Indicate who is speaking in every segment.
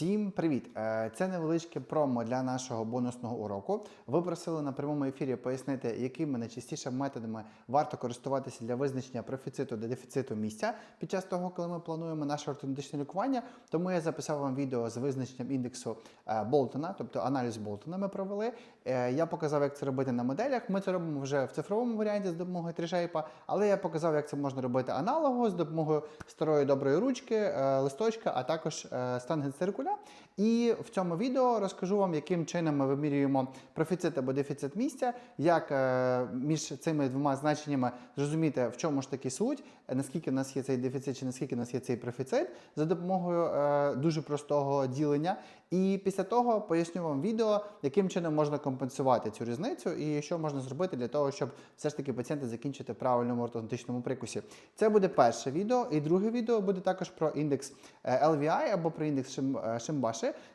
Speaker 1: Всім привіт! Е, Це невеличке промо для нашого бонусного уроку. Ви просили на прямому ефірі пояснити, якими найчастіше методами варто користуватися для визначення профіциту та дефіциту місця під час того, коли ми плануємо наше ортодонтичне лікування. Тому я записав вам відео з визначенням індексу е, Болтона, тобто аналіз Болтона ми провели. Е, Я показав, як це робити на моделях. Ми це робимо вже в цифровому варіанті з допомогою трішейпа, але я показав, як це можна робити аналогово з допомогою старої доброї ручки, листочка, а також е, стангенциркуля. І в цьому відео розкажу вам, яким чином ми вимірюємо профіцит або дефіцит місця, як е, між цими двома значеннями зрозуміти, в чому ж таки суть, е, наскільки в нас є цей дефіцит чи наскільки в нас є цей профіцит, за допомогою е, дуже простого ділення. І після того поясню вам відео, яким чином можна компенсувати цю різницю і що можна зробити для того, щоб все ж таки пацієнта закінчити правильному ортодонтичному прикусі. Це буде перше відео, і друге відео буде також про індекс е, LVI або про індекс Шим-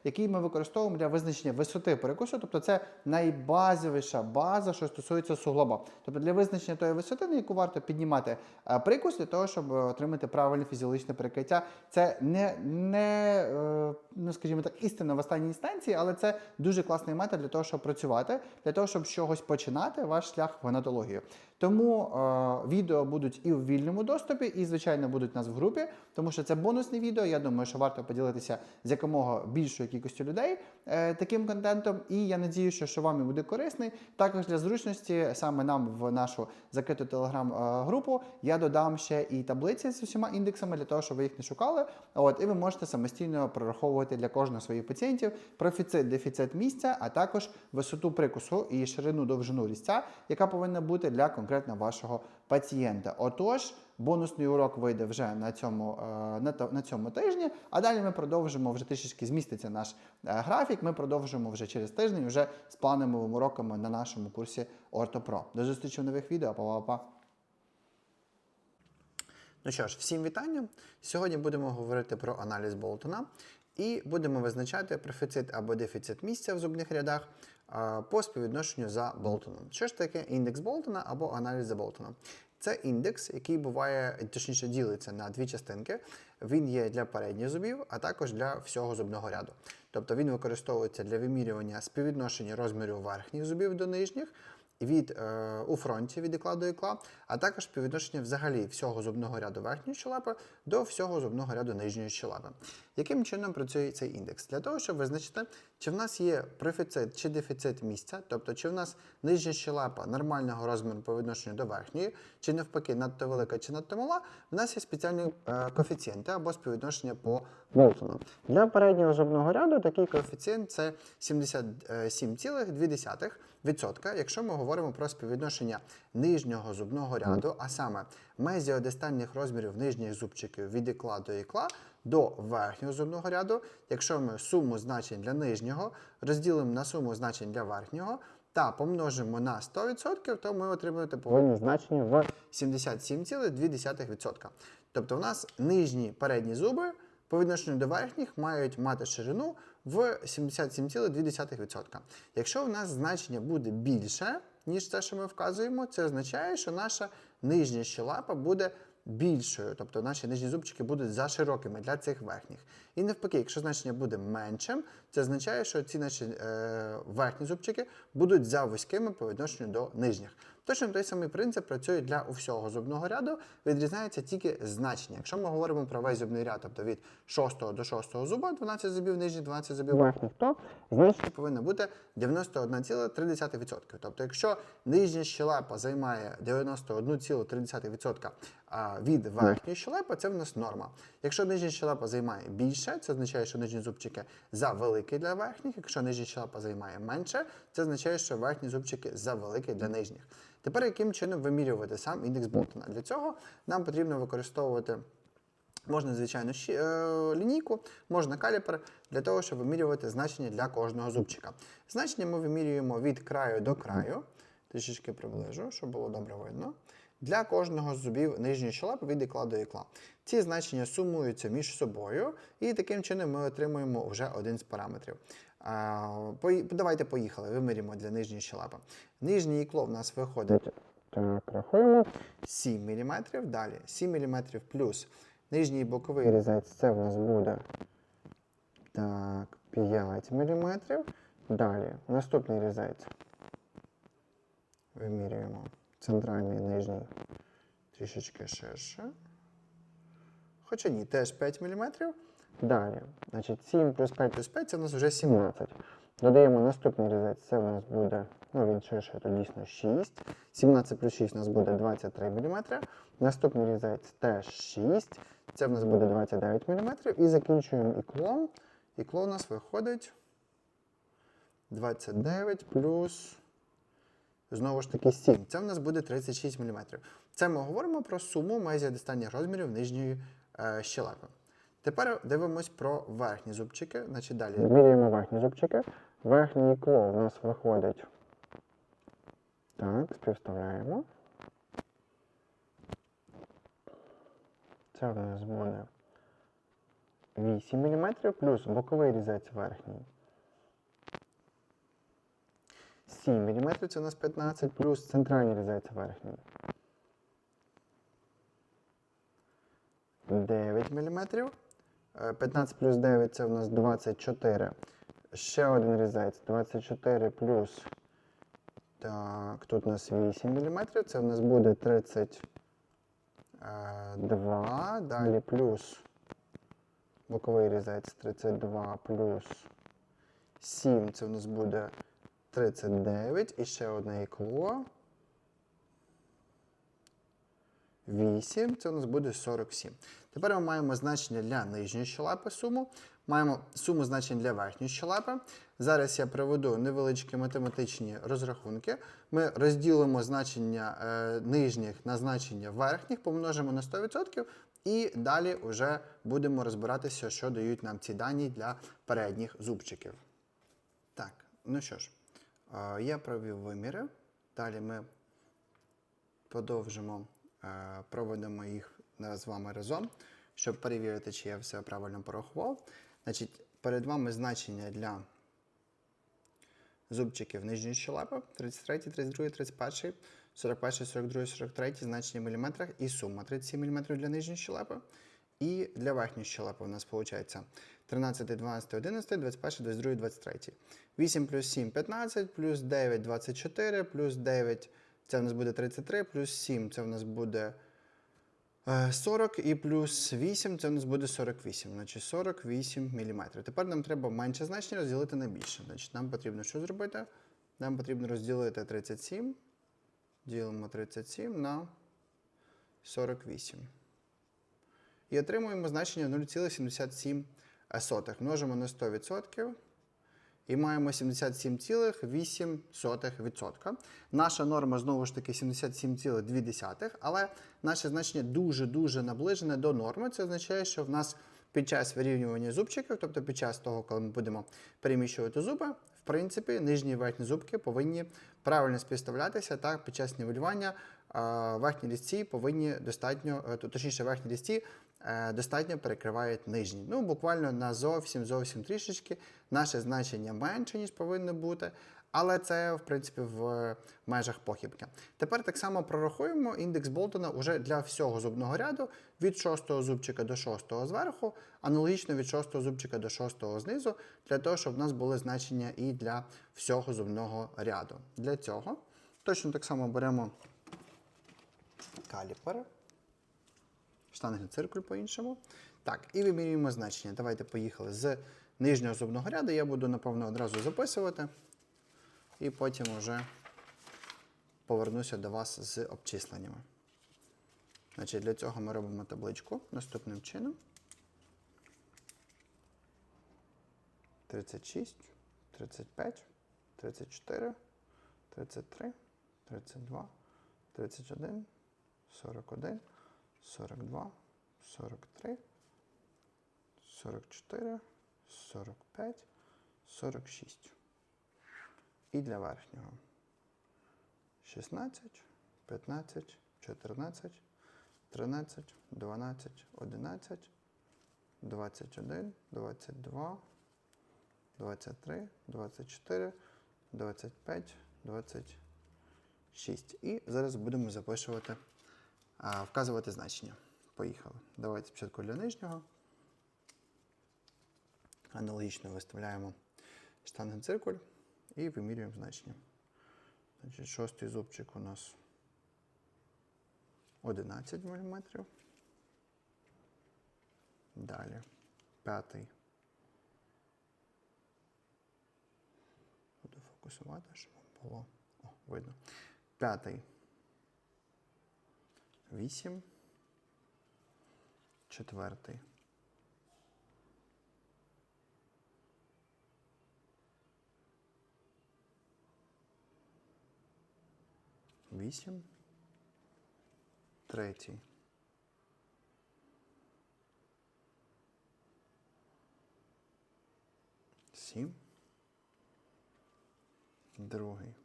Speaker 1: який ми використовуємо для визначення висоти перекусу. Тобто це найбазовіша база, що стосується суглоба. Тобто для визначення тої висоти, на яку варто піднімати е, прикус для того, щоб е, отримати правильне фізіологічне перекриття. Це не, не е, ну скажімо так, істина в останній інстанції, але це дуже класний метод для того, щоб працювати, для того, щоб з чогось починати ваш шлях в генатологію. Тому е, відео будуть і в вільному доступі, і, звичайно, будуть нас в групі, тому що це бонусне відео. Я думаю, що варто поділитися з якомога більшою кількістю людей е, таким контентом. І я надію, що, вам і буде корисний. Також для зручності, саме нам в нашу закриту телеграм-групу, я додам ще і таблиці з усіма індексами для того, щоб ви їх не шукали. От, і ви можете самостійно прораховувати для кожного своїх пацієнтів профіцит, дефіцит місця, а також висоту прикусу і ширину довжину різця, яка повинна бути для конкретно вашого пацієнта. Отож, бонусний урок вийде вже на цьому, е, на, цьому тижні, а далі ми продовжимо вже трішечки зміститься наш е, графік. Ми продовжимо вже через тиждень вже з плановими уроками на нашому курсі ОртоПро. До зустрічі в нових відео. Па-па-па. Ну що ж, всім вітання. Сьогодні будемо говорити про аналіз Болтона і будемо визначати профіцит або дефіцит місця в зубних рядах по співвідношенню за Болтоном. Що ж таке індекс Болтона або аналіз за Болтоном? Це індекс, який буває, точніше ділиться на дві частинки. Він є для передніх зубів, а також для всього зубного ряду. Тобто він використовується для вимірювання співвідношення розмірів верхніх зубів до нижніх від е, у фронті від ікла до ікла, а також співвідношення взагалі всього зубного ряду верхньої щелепи до всього зубного ряду нижньої щелепи. Яким чином працює цей індекс? Для того, щоб визначити, чи в нас є профіцит чи дефіцит місця, тобто чи в нас нижня щелепа нормального розміру по відношенню до верхньої, чи навпаки надто велика чи надто мала, в нас є спеціальні е, коефіцієнти або співвідношення по Болтону. Для переднього зубного ряду такий коефіцієнт це 77,2%, якщо ми говоримо про співвідношення нижнього зубного ряду, а саме мезіодистальних розмірів нижніх зубчиків від ікла до ікла до верхнього зубного ряду. Якщо ми суму значень для нижнього розділимо на суму значень для верхнього та помножимо на 100%, то ми отримуємо повинні значення в 77,2%. Тобто в нас нижні передні зуби по відношенню до верхніх мають мати ширину в 77,2%. Якщо в нас значення буде більше, ніж те, що ми вказуємо, це означає, що наша нижня щелепа буде більшою, тобто наші нижні зубчики будуть за широкими для цих верхніх. І навпаки, якщо значення буде меншим, це означає, що ці наші е, верхні зубчики будуть за вузькими по відношенню до нижніх. Точно той самий принцип працює для усього зубного ряду, відрізняється тільки значення. Якщо ми говоримо про весь зубний ряд, тобто від 6 до 6 зуба, 12 зубів нижніх, 12 зубів верхніх, то значення повинно бути 91,3%. Тобто, якщо нижня щелепа займає 91,3% від верхньої щелепи, це в нас норма. Якщо нижня щелепа займає більше, це означає, що нижні зубчики завеликі для верхніх. Якщо нижня щелепа займає менше, це означає, що верхні зубчики завеликі для нижніх. Тепер яким чином вимірювати сам індекс Болтона? Для цього нам потрібно використовувати. Можна, звичайно, е, лінійку, можна каліпер для того, щоб вимірювати значення для кожного зубчика. Значення ми вимірюємо від краю до краю. Трішечки приближу, щоб було добре видно. Для кожного з зубів нижньої щелепи від ікла до ікла. Ці значення сумуються між собою, і таким чином ми отримуємо вже один з параметрів. Давайте поїхали, вимірюємо для нижньої щелепи. Нижнє ікло в нас виходить. Так, рахуємо. 7 мм. Далі 7 мм плюс нижній боковий різець, це в нас буде
Speaker 2: Так, 5 мм. Далі, наступний різець. Вимірюємо центральний нижній трішечки ширше.
Speaker 1: Хоча ні, теж 5 мм.
Speaker 2: Далі, значить, 7 плюс 5
Speaker 1: Плюс 5 це у нас вже 17.
Speaker 2: 17. Додаємо наступний різець, це у нас буде, ну він ширше, то дійсно 6. 17 плюс 6 у нас буде 23 мм. Наступний різець теж 6. Це в нас буде 29 мм. І закінчуємо іклом.
Speaker 1: Ікло у нас виходить 29 плюс. Знову ж таки 7. Це в нас буде 36 мм. Це ми говоримо про суму майже останніх розмірів нижньої е, щелепи. Тепер дивимось про верхні зубчики. Значить, далі.
Speaker 2: Змірюємо верхні зубчики. Верхнє ікло у нас виходить. Так, співставляємо. Це у нас буде 8 мм плюс боковий різець верхній. 7 мм це у нас 15 плюс центральний різець верхній.
Speaker 1: 9 мм.
Speaker 2: 15 плюс 9 це у нас 24. Ще один різець. 24 плюс. Так, тут у нас 8 мм. Це у нас буде 32. Далі плюс боковий різець 32 плюс 7. Це у нас буде 39. І ще одне ікло.
Speaker 1: 8, це у нас буде 47. Тепер ми маємо значення для нижньої щелепи суму, маємо суму значень для верхньої щелепи. Зараз я приведу невеличкі математичні розрахунки. Ми розділимо значення е, нижніх на значення верхніх, помножимо на 100%, і далі вже будемо розбиратися, що дають нам ці дані для передніх зубчиків. Так, ну що ж, я провів виміри. Далі ми продовжимо, е, проведемо їх з вами разом, щоб перевірити, чи я все правильно порахував. Значить, перед вами значення для зубчиків нижньої щелепи 33, 32, 31, 41, 42, 43 значення в міліметрах і сума 37 мм для нижньої щелепи. І для верхньої щелепи у нас виходить 13, 12, 11, 21, 22, 23. 8 плюс 7 15, плюс 9 24, плюс 9 це в нас буде 33, плюс 7 це в нас буде е, 40 і плюс 8 це у нас буде 48, значить 48 мм. Тепер нам треба менше значення розділити на більше. Значить, нам потрібно що зробити? Нам потрібно розділити 37, ділимо 37 на 48. І отримуємо значення 0,77. Множимо на 100%. І маємо 77,8%. Наша норма знову ж таки 77,2, але наше значення дуже-дуже наближене до норми. Це означає, що в нас під час вирівнювання зубчиків, тобто під час того, коли ми будемо переміщувати зуби, в принципі, нижні і верхні зубки повинні правильно співставлятися. Так, під час нівелювання верхні різці повинні достатньо, е, точніше, верхні різці е, достатньо перекривають нижні. Ну, буквально на зовсім зовсім трішечки. Наше значення менше, ніж повинно бути. Але це, в принципі, в межах похибки. Тепер так само прорахуємо індекс Болтона уже для всього зубного ряду від 6 зубчика до 6 зверху, аналогічно від 6 зубчика до 6 знизу, для того, щоб в нас були значення і для всього зубного ряду. Для цього точно так само беремо каліпер, штангний циркуль по-іншому. Так, і вимірюємо значення. Давайте поїхали з нижнього зубного ряду. Я буду, напевно, одразу записувати. І потім вже повернуся до вас з обчисленнями. Значить, для цього ми робимо табличку наступним чином. 36, 35, 34, 33, 32, 31, 41, 42, 43, 44, 45, 46. І для верхнього 16, 15, 14, 13, 12, 11, 21, 22, 23, 24, 25, 26. І зараз будемо записувати, вказувати значення. Поїхали. Давайте спочатку для нижнього. Аналогічно виставляємо штангенциркуль і вимірюємо значення. Значить, шостий зубчик у нас 11 мм. Далі п'ятий. Буду фокусувати, щоб було О, видно. П'ятий. 8. Четвертий. Вісім. Третій. Сім. Другий.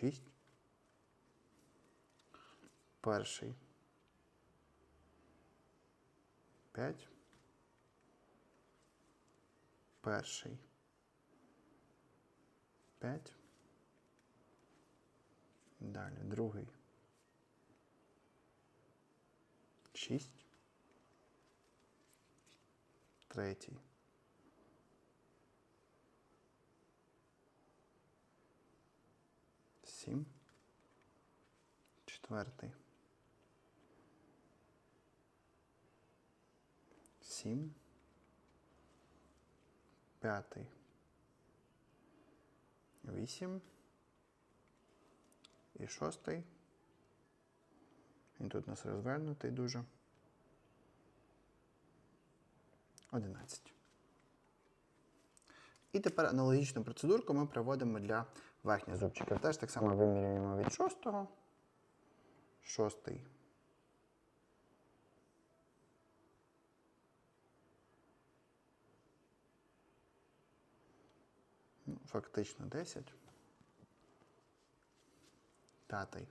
Speaker 1: Шість. Перший. П'ять. Перший. П'ять. Далі другий. Шість. Третій. Сім. Четвертий. Сім. П'ятий. Вісім. І шостий. Він тут у нас розвернутий дуже. Одинадцять. І тепер аналогічну процедурку ми проводимо для верхніх зубчиків. Теж так само вимірюємо від шостого. Шостий. Ну, фактично 10. П'ятий.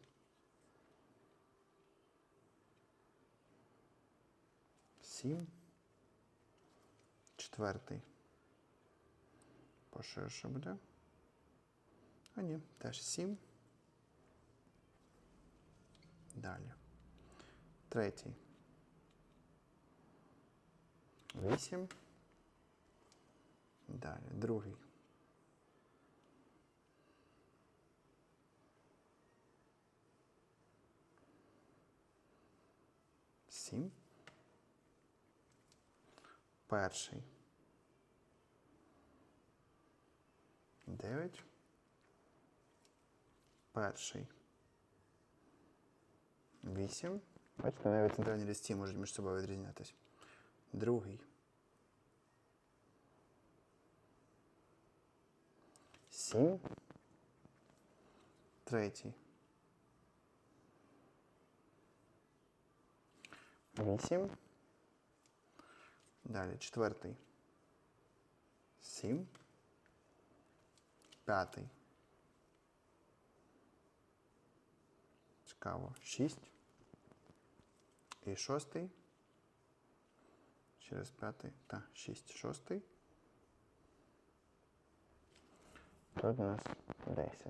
Speaker 1: Сім. Четвертий. Поширше буде. А ні, теж сім. Далі. Третій. Вісім. Далі. Другий. Сім. Перший. Дев'ять. Перший. Вісім. Бачите, навіть центральні листі можуть між собою відрізнятися. Другий. Сім. Третій. Вісім. Далі четвертий. Сім. П'ятий. Цікаво. Шість. І шостий. Через п'ятий. Та, шість. Шостий.
Speaker 2: Тут у нас 10.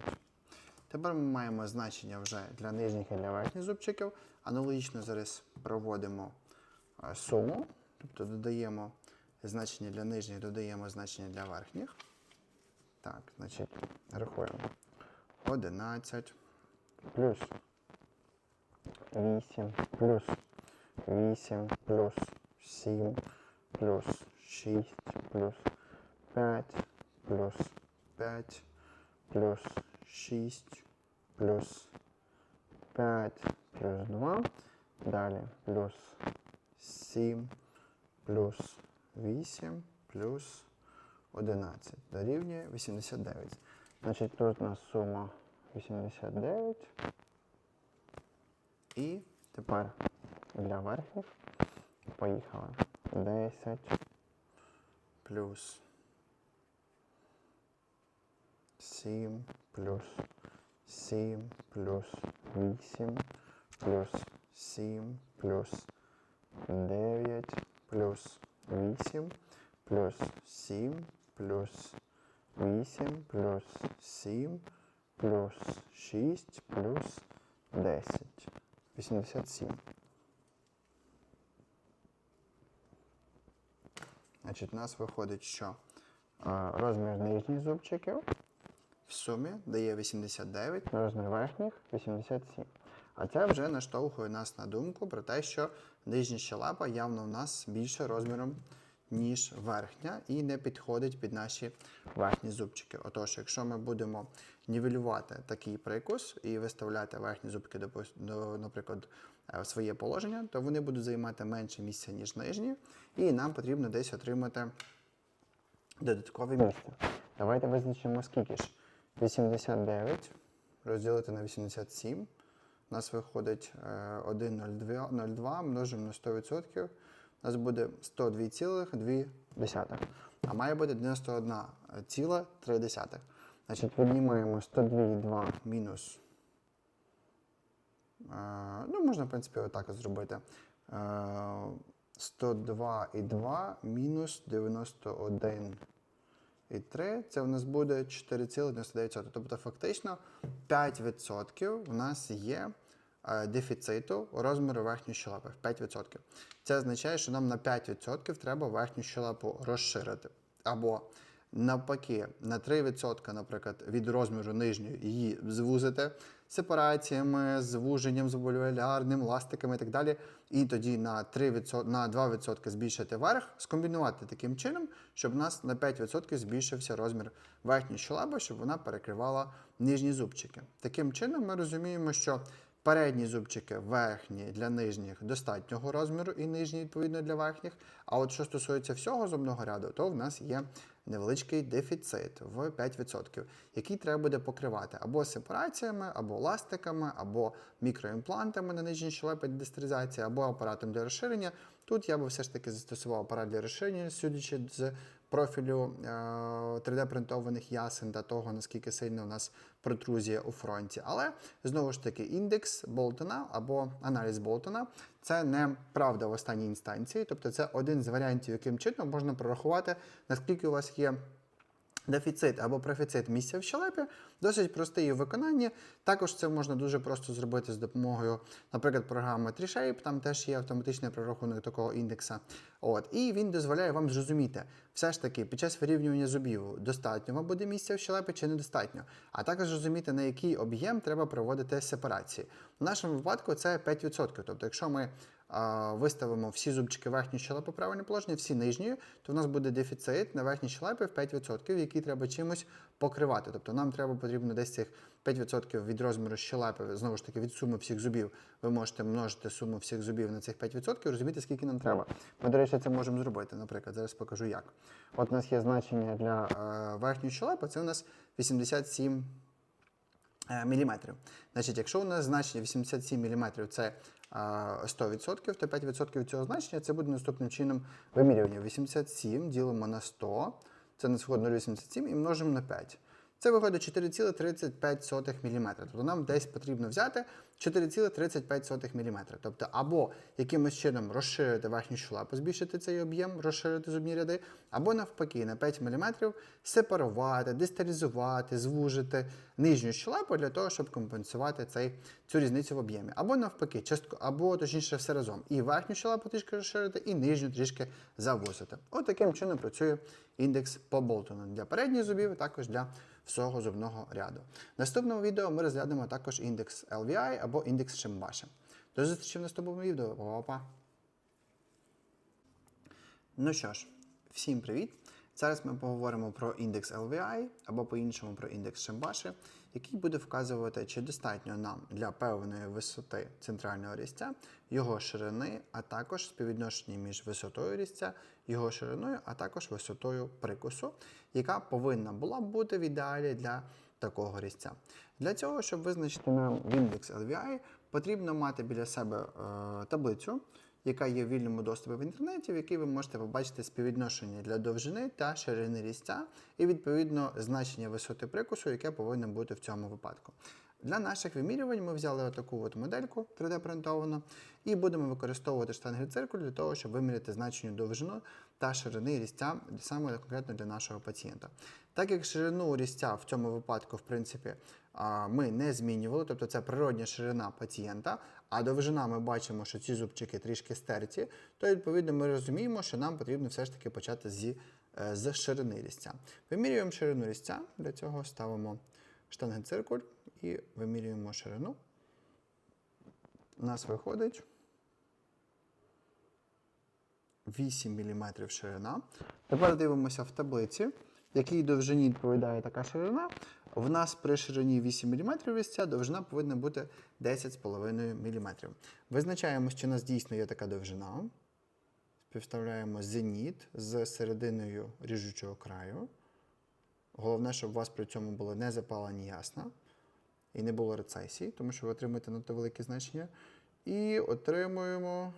Speaker 1: Тепер ми маємо значення вже для нижніх і для верхніх зубчиків. Аналогічно зараз проводимо е, суму, тобто додаємо значення для нижніх, додаємо значення для верхніх. Так, значить, рахуємо. 11,
Speaker 2: Плюс 8, плюс 8, плюс 7, плюс 6, плюс 5, плюс
Speaker 1: 5,
Speaker 2: плюс
Speaker 1: 6,
Speaker 2: плюс 5, плюс 2. Далі плюс
Speaker 1: 7, плюс 8, плюс 11. Дорівнює 89.
Speaker 2: Значить, тут у нас сума 89.
Speaker 1: І
Speaker 2: Тепер для верхніх поїхали. 10,
Speaker 1: плюс 7,
Speaker 2: плюс
Speaker 1: 7,
Speaker 2: плюс 8, плюс
Speaker 1: 7,
Speaker 2: плюс 9,
Speaker 1: плюс
Speaker 2: 8, плюс
Speaker 1: 7,
Speaker 2: плюс 8, плюс
Speaker 1: 7,
Speaker 2: плюс
Speaker 1: 6,
Speaker 2: плюс 10, 87.
Speaker 1: Значить, у нас виходить, що
Speaker 2: розмір нижніх зубчиків,
Speaker 1: в сумі дає 89,
Speaker 2: розмір верхніх 87.
Speaker 1: а це вже наштовхує нас на думку про те, що нижня щелепа явно в нас більше розміром, ніж верхня, і не підходить під наші верхні зубчики. Отож, якщо ми будемо нівелювати такий прикус і виставляти верхні зубки, до, наприклад, е, в своє положення, то вони будуть займати менше місця, ніж нижні, і нам потрібно десь отримати додаткові місця.
Speaker 2: Місце. Давайте визначимо скільки ж. 89.
Speaker 1: розділити на 87. У нас виходить е, 1,02 множимо на 100%. У нас буде 102,2, а має бути 91,3.
Speaker 2: Значить, віднімаємо 102,2
Speaker 1: Мінус. Е, ну, можна, в принципі, отак зробити. Е, 102,2 мінус 91,3. Це у нас буде 4,99. Тобто, фактично 5% у нас є е, дефіциту розміру верхньої щелепи. 5%. Це означає, що нам на 5% треба верхню щелепу розширити. Або навпаки, на 3%, наприклад, від розміру нижньої її звузити сепараціями, звуженням, зволювалярним, ластиками і так далі. І тоді на 3%, на 2% збільшити верх, скомбінувати таким чином, щоб у нас на 5% збільшився розмір верхньої щелепи, щоб вона перекривала нижні зубчики. Таким чином ми розуміємо, що Передні зубчики верхні для нижніх достатнього розміру і нижні відповідно для верхніх. А от що стосується всього зубного ряду, то в нас є невеличкий дефіцит в 5%, який треба буде покривати або сепараціями, або ластиками, або мікроімплантами на нижній щелепі дистеризації, або апаратом для розширення. Тут я би все ж таки застосував апарат для розширення, судячи з профілю е, 3D-принтованих ясен та того, наскільки сильно у нас протрузія у фронті. Але знову ж таки, індекс Болтона або аналіз Болтона це не правда в останній інстанції, тобто це один з варіантів, яким чином можна прорахувати, наскільки у вас є. Дефіцит або профіцит місця в щелепі досить простий у виконанні. Також це можна дуже просто зробити з допомогою, наприклад, програми TreeShape, там теж є автоматичний прорахунок такого індекса. От, і він дозволяє вам зрозуміти, все ж таки, під час вирівнювання зубів достатньо вам буде місця в щелепі чи недостатньо, а також зрозуміти, на який об'єм треба проводити сепарації. В нашому випадку це 5%. Тобто, якщо ми виставимо всі зубчики верхньої щелепи правильне положення, всі нижньої, то в нас буде дефіцит на верхній щелепі в 5%, який треба чимось покривати. Тобто нам треба потрібно десь цих 5% від розміру щелепи, знову ж таки, від суми всіх зубів. Ви можете множити суму всіх зубів на цих 5%, розуміти, скільки нам треба. Ми, до речі, це можемо зробити. Наприклад, зараз покажу як.
Speaker 2: От у нас є значення для
Speaker 1: Е, верхньої щелепи це у нас 87 е, міліметрів. Значить, якщо у нас значення 87 міліметрів це 100%, то 5% цього значення це буде наступним чином вимірювання. 87 ділимо на 100, це на виходить 0,87 і множимо на 5. Це виходить 4,35 мм. Тобто нам десь потрібно взяти 4,35 мм. Тобто або якимось чином розширити верхню щелепу, збільшити цей об'єм, розширити зубні ряди, або навпаки на 5 мм сепарувати, дисталізувати, звужити нижню щелепу для того, щоб компенсувати цей, цю різницю в об'ємі. Або навпаки, частко, або точніше все разом. І верхню щелепу трішки розширити, і нижню трішки завузити. От таким чином працює індекс по Болтону для передніх зубів, також для всього зубного ряду. В наступному відео ми розглянемо також індекс LVI або індекс Шимбаша. До зустрічі в наступному відео. Па-па-па! Ну що ж, всім привіт! Зараз ми поговоримо про індекс LVI або по-іншому про індекс Шимбаши, який буде вказувати, чи достатньо нам для певної висоти центрального різця, його ширини, а також співвідношення між висотою різця, його шириною, а також висотою прикусу, яка повинна була бути в ідеалі для такого різця. Для цього, щоб визначити нам індекс LVI, потрібно мати біля себе е, таблицю, яка є в вільному доступі в інтернеті, в якій ви можете побачити співвідношення для довжини та ширини різця, і відповідно значення висоти прикусу, яке повинно бути в цьому випадку. Для наших вимірювань ми взяли таку от модельку 3D-принтовану і будемо використовувати штангель циркуль для того, щоб виміряти значення довжину та ширини різця саме конкретно для нашого пацієнта. Так як ширину різця в цьому випадку, в принципі, ми не змінювали, тобто це природня ширина пацієнта, а довжина ми бачимо, що ці зубчики трішки стерті, то відповідно ми розуміємо, що нам потрібно все ж таки почати зі, е, з ширини різця. Вимірюємо ширину різця, для цього ставимо штангенциркуль і вимірюємо ширину. У нас виходить 8 мм ширина. Тепер дивимося в таблиці, якій довжині відповідає така ширина. В нас при ширині 8 мм різця довжина повинна бути 10,5 мм. Визначаємо, що у нас дійсно є така довжина. Співставляємо зеніт з серединою ріжучого краю. Головне, щоб у вас при цьому було не запалені ясна і не було рецесій, тому що ви отримуєте надто великі значення. І отримуємо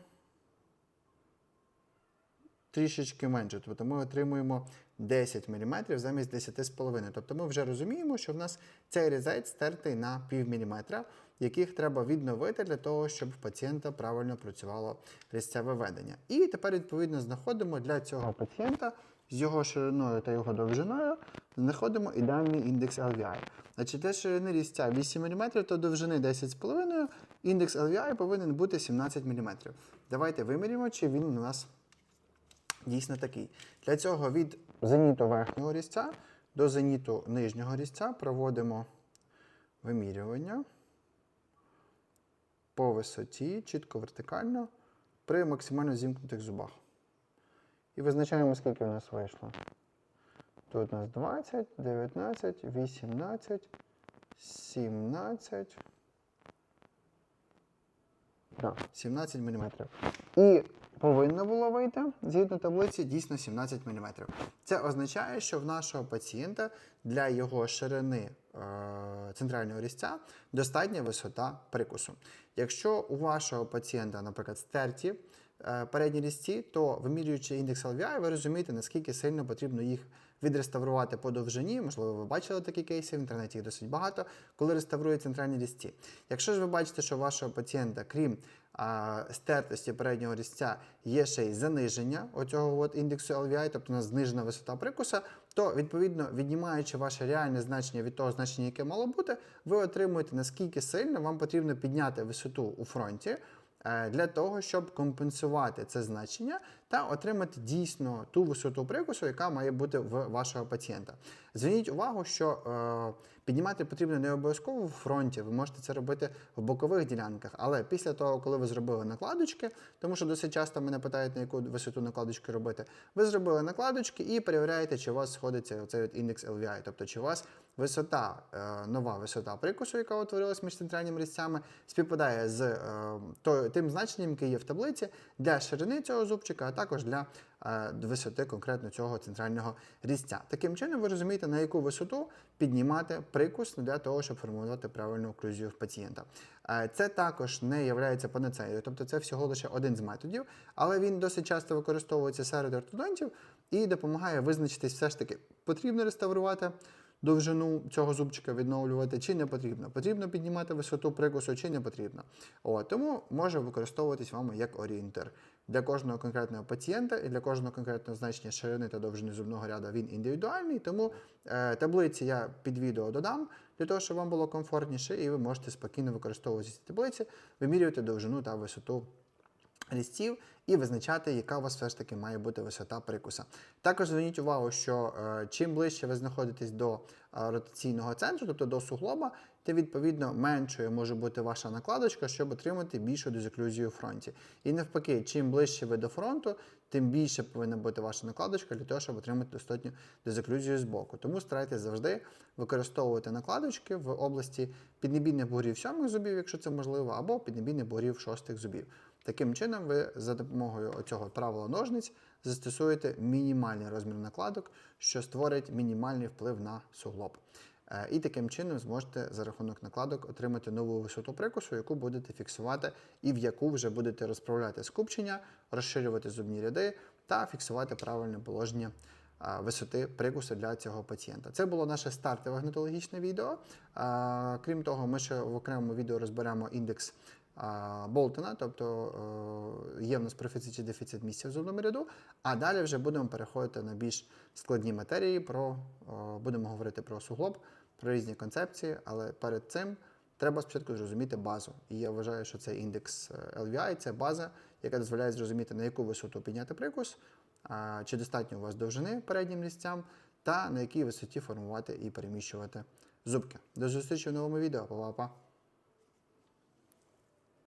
Speaker 1: трішечки менше. Тобто ми отримуємо 10 мм замість 10,5. Тобто ми вже розуміємо, що в нас цей різець стертий на пів міліметра, яких треба відновити для того, щоб в пацієнта правильно працювало різцеве ведення. І тепер, відповідно, знаходимо для цього пацієнта з його шириною та його довжиною, знаходимо ідеальний індекс LVI. Значить, для ширини різця 8 мм, то довжини 10,5, індекс LVI повинен бути 17 мм. Давайте вимірюємо, чи він у нас дійсно такий. Для цього від зеніту верхнього різця до зеніту нижнього різця проводимо вимірювання по висоті, чітко вертикально, при максимально зімкнутих зубах.
Speaker 2: І визначаємо, скільки у нас вийшло. Тут у нас 20, 19, 18, 17. Да,
Speaker 1: 17 мм. І повинно було вийти згідно таблиці дійсно 17 мм. Це означає, що в нашого пацієнта для його ширини е, центрального різця достатня висота прикусу. Якщо у вашого пацієнта, наприклад, стерті передні різці, то вимірюючи індекс LVI, ви розумієте, наскільки сильно потрібно їх відреставрувати по довжині. Можливо, ви бачили такі кейси, в інтернеті їх досить багато, коли реставрують центральні різці. Якщо ж ви бачите, що у вашого пацієнта, крім а, стертості переднього різця, є ще й заниження оцього от індексу LVI, тобто у нас знижена висота прикуса, то відповідно віднімаючи ваше реальне значення від того значення, яке мало бути, ви отримуєте наскільки сильно вам потрібно підняти висоту у фронті. Е, Для того, щоб компенсувати це значення та отримати дійсно ту висоту прикусу, яка має бути в вашого пацієнта. Зверніть увагу, що е, піднімати потрібно не обов'язково в фронті, ви можете це робити в бокових ділянках, але після того, коли ви зробили накладочки, тому що досить часто мене питають, на яку висоту накладочки робити, ви зробили накладочки і перевіряєте, чи у вас сходиться оцей от індекс LVI, тобто чи у вас висота, е, нова висота прикусу, яка утворилась між центральними різцями, співпадає з е, тим значенням, яке є в таблиці для ширини цього зубчика, а також для е, висоти конкретно цього центрального різця. Таким чином, ви розумієте, на яку висоту піднімати прикус для того, щоб формувати правильну оклюзію в пацієнта. Е, Це також не є панацеєю, тобто це всього лише один з методів, але він досить часто використовується серед ортодонтів і допомагає визначитись все ж таки, потрібно реставрувати довжину цього зубчика відновлювати чи не потрібно. Потрібно піднімати висоту прикусу чи не потрібно. О, тому може використовуватись вами як орієнтир. Для кожного конкретного пацієнта і для кожного конкретного значення ширини та довжини зубного ряду він індивідуальний. Тому е, таблиці я під відео додам для того, щоб вам було комфортніше, і ви можете спокійно використовувати ці таблиці, вимірювати довжину та висоту різців і визначати, яка у вас все ж таки має бути висота прикуса. Також зверніть увагу, що е, чим ближче ви знаходитесь до е, ротаційного центру, тобто до суглоба, тим відповідно меншою може бути ваша накладочка, щоб отримати більшу дезоклюзію у фронті. І навпаки, чим ближче ви до фронту, тим більше повинна бути ваша накладочка для того, щоб отримати достатню дезоклюзію з боку. Тому старайтесь завжди використовувати накладочки в області піднебійних бугрів сьомих зубів, якщо це можливо, або піднебійних бугрів шостих зубів. Таким чином, ви за допомогою цього правила ножниць застосуєте мінімальний розмір накладок, що створить мінімальний вплив на суглоб. Е, І таким чином зможете за рахунок накладок отримати нову висоту прикусу, яку будете фіксувати і в яку вже будете розправляти скупчення, розширювати зубні ряди та фіксувати правильне положення висоти прикусу для цього пацієнта. Це було наше стартове гнатологічне відео. Крім того, ми ще в окремому відео розберемо індекс Болтона, тобто е, є в нас профіцит чи дефіцит місця в зубному ряду. А далі вже будемо переходити на більш складні матерії. Про, е, будемо говорити про суглоб про різні концепції, але перед цим треба спочатку зрозуміти базу. І я вважаю, що цей індекс е, LVI це база, яка дозволяє зрозуміти, на яку висоту підняти прикус, чи достатньо у вас довжини переднім лістям, та на якій висоті формувати і переміщувати зубки. До зустрічі в новому відео. Па-па-па!